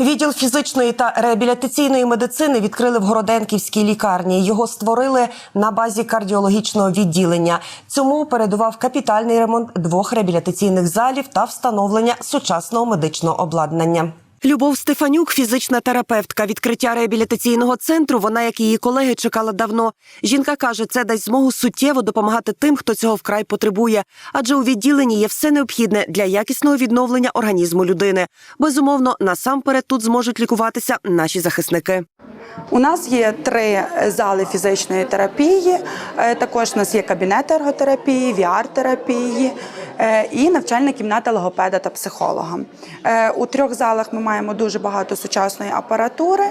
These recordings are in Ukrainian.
Відділ фізичної та реабілітаційної медицини відкрили в Городенківській лікарні. Його створили на базі кардіологічного відділення. Цьому передував капітальний ремонт двох реабілітаційних залів та встановлення сучасного медичного обладнання. Любов Стефанюк, фізична терапевтка. Відкриття реабілітаційного центру. Вона, як і її колеги, чекала давно. Жінка каже, це дасть змогу суттєво допомагати тим, хто цього вкрай потребує. Адже у відділенні є все необхідне для якісного відновлення організму людини. Безумовно, насамперед тут зможуть лікуватися наші захисники. У нас є три зали фізичної терапії. е, Також у нас є кабінет ерготерапії, VR-терапії е, і навчальна кімната логопеда та психолога. Е, У трьох залах ми маємо дуже багато сучасної апаратури.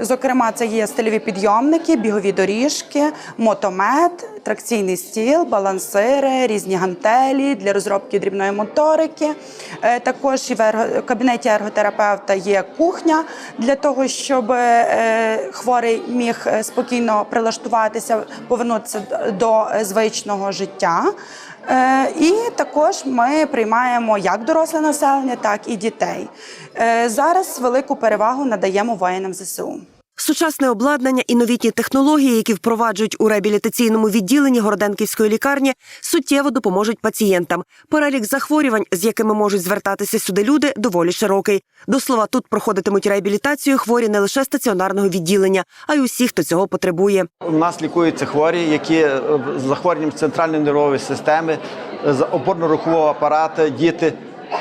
Зокрема, це є стильові підйомники, бігові доріжки, мотомет, тракційний стіл, балансири, різні гантелі для розробки дрібної моторики. Також в кабінеті ерготерапевта є кухня для того, щоб хворий міг е, спокійно прилаштуватися, повернутися до е, звичного життя. Е, І також ми приймаємо як доросле населення, так і дітей. Е, Зараз велику перевагу надаємо воїнам ЗСУ. Сучасне обладнання і новітні технології, які впроваджують у реабілітаційному відділенні Городенківської лікарні, суттєво допоможуть пацієнтам. Перелік захворювань, з якими можуть звертатися сюди люди, доволі широкий. До слова, тут проходитимуть реабілітацію хворі не лише стаціонарного відділення, а й усі, хто цього потребує. У нас лікуються хворі, які е, з захворюванням центральної нервової системи, е, з опорно-рухового апарату, діти,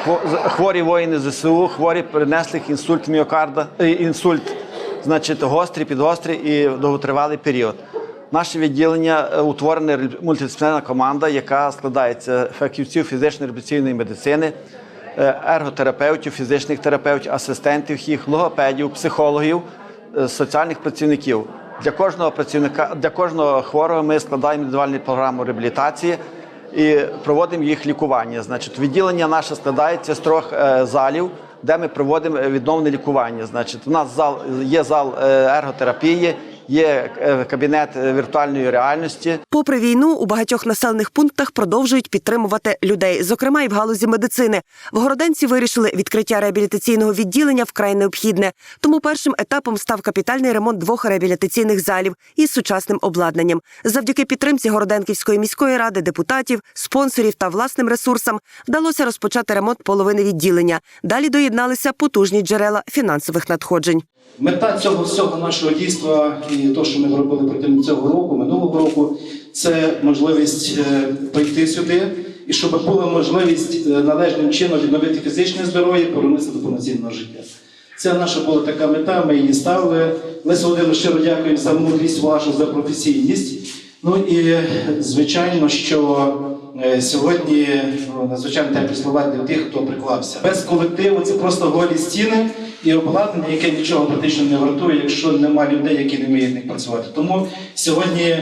хво- хворі воїни ЗСУ, хворі перенесли інсульт міокарда, е, інсульт, значить, гострий, підгострий і довготривалий період. Наше відділення е, утворена ре- мультидисциплінарна команда, яка складається фахівців фізичної реабілітаційної медицини, е, ерготерапевтів, фізичних терапевтів, асистентів їх, логопедів, психологів, е, соціальних працівників. Для кожного працівника, для кожного хворого ми складаємо індивідуальну програму реабілітації і проводимо їх лікування. Значить, відділення наше складається з трьох залів, де ми проводимо відновне лікування. Значить, у нас зал є зал е, ерготерапії, є е, кабінет е, віртуальної реальності. Попри війну, у багатьох населених пунктах продовжують підтримувати людей, зокрема і в галузі медицини. В Городенці вирішили відкриття реабілітаційного відділення вкрай необхідне. Тому першим етапом став капітальний ремонт двох реабілітаційних залів із сучасним обладнанням. Завдяки підтримці Городенківської міської ради, депутатів, спонсорів та власним ресурсам вдалося розпочати ремонт половини відділення. Далі доєдналися потужні джерела фінансових надходжень. Мета цього всього нашого дійства і те, що ми робили протягом цього року, минулого року, це можливість е, прийти сюди і щоб була можливість е, належним чином відновити фізичне здоров'я, повернутися до повноцінного життя. Це наша була така мета, ми її ставили. Леся Володимировна, щиро дякуємо за мудрість вашу, за професійність. Ну і звичайно, що е, сьогодні ну, надзвичайно теплі слова для тих, хто приклався. Без колективу це просто голі стіни і обладнання, яке нічого практично не вартує, якщо немає людей, які не вміють них працювати. Тому сьогодні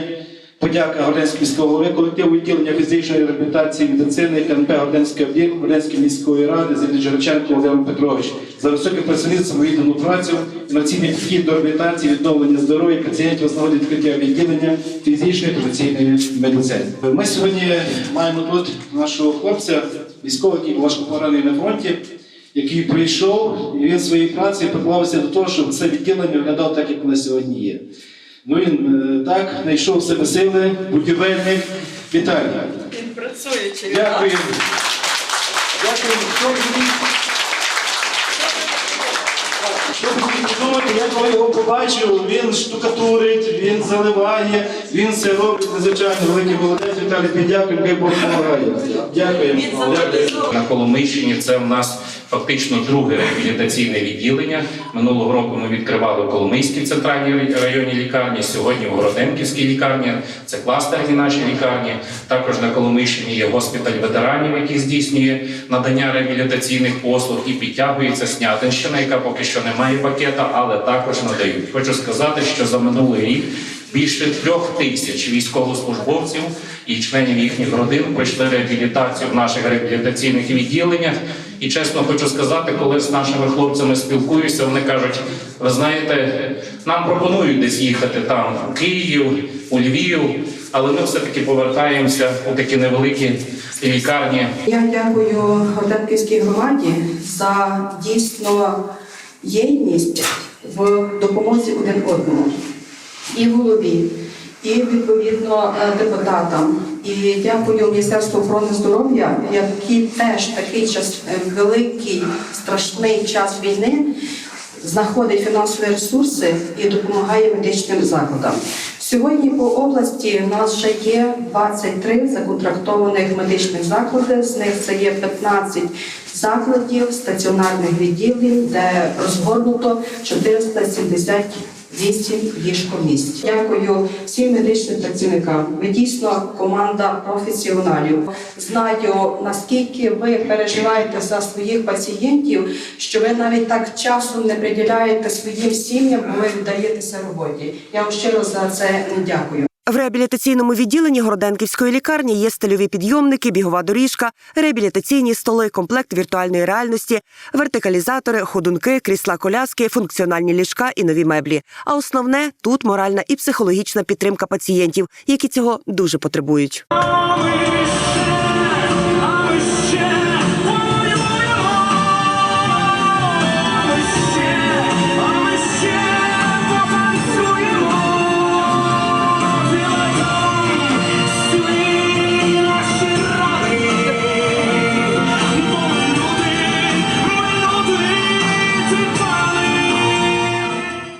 подяка Горденського міського голови колективу відділення фізичної реабілітації медицини КНП Горденської об'єкт Горденської міської ради Зілі Джереченко Володимир Петрович за високе працівництво самовіддану працю, інноваційний підхід до реабілітації, відновлення здоров'я пацієнтів з нагоди відкриття відділення фізичної та медицини. Ми сьогодні маємо тут нашого хлопця, військового, який важко поранений на фронті який прийшов, і він своєю працею приклався до того, щоб це відділення виглядало так, як воно сьогодні є. Ну він е, так знайшов в себе сили, будівельник. Віталій. Він працює чи Дякую. Дякую. Що ви мені подумати, я коли його побачив, він штукатурить, він заливає, він це робить надзвичайно великий молодець. Віталій, тобі дякую, хай Бог допомагає. Дякую. Дякую. На Коломийщині це в нас фактично друге реабілітаційне відділення. Минулого року ми відкривали в Коломийській центральній районній лікарні. Сьогодні в Городенківській лікарні. Це кластерні наші лікарні. Також на Коломийщині є госпіталь ветеранів, який здійснює надання реабілітаційних послуг і підтягується Снятинщина, яка поки що не має пакета, але також надають. Хочу сказати, що за минулий рік. Більше трьох тисяч військовослужбовців і членів їхніх родин пройшли реабілітацію в наших реабілітаційних відділеннях. І чесно хочу сказати, коли з нашими хлопцями спілкуюся, вони кажуть: ви знаєте, нам пропонують десь їхати там у Київ, у Львів, але ми все-таки повертаємося у такі невеликі лікарні Я дякую Горденківській громаді за дійсно єдність в допомозі один одному і голові, і відповідно е, депутатам. І дякую Міністерству охорони здоров'я, які теж такий час е, великий страшний час війни знаходить фінансові ресурси і допомагає медичним закладам. Сьогодні по області в нас вже є 23 законтрактованих медичних заклади. З них це є 15 закладів стаціонарних відділень, де розгорнуто 478 ліжкомісць. Дякую всім медичним працівникам. Ви дійсно команда професіоналів. Знаю наскільки ви переживаєте за своїх пацієнтів, що ви навіть так часу не приділяєте своїм сім'ям, бо ви віддаєтеся роботі. Я вам щиро за це дякую. В реабілітаційному відділенні Городенківської лікарні є стильові підйомники, бігова доріжка, реабілітаційні столи, комплект віртуальної реальності, вертикалізатори, ходунки, крісла коляски, функціональні ліжка і нові меблі. А основне тут моральна і психологічна підтримка пацієнтів, які цього дуже потребують.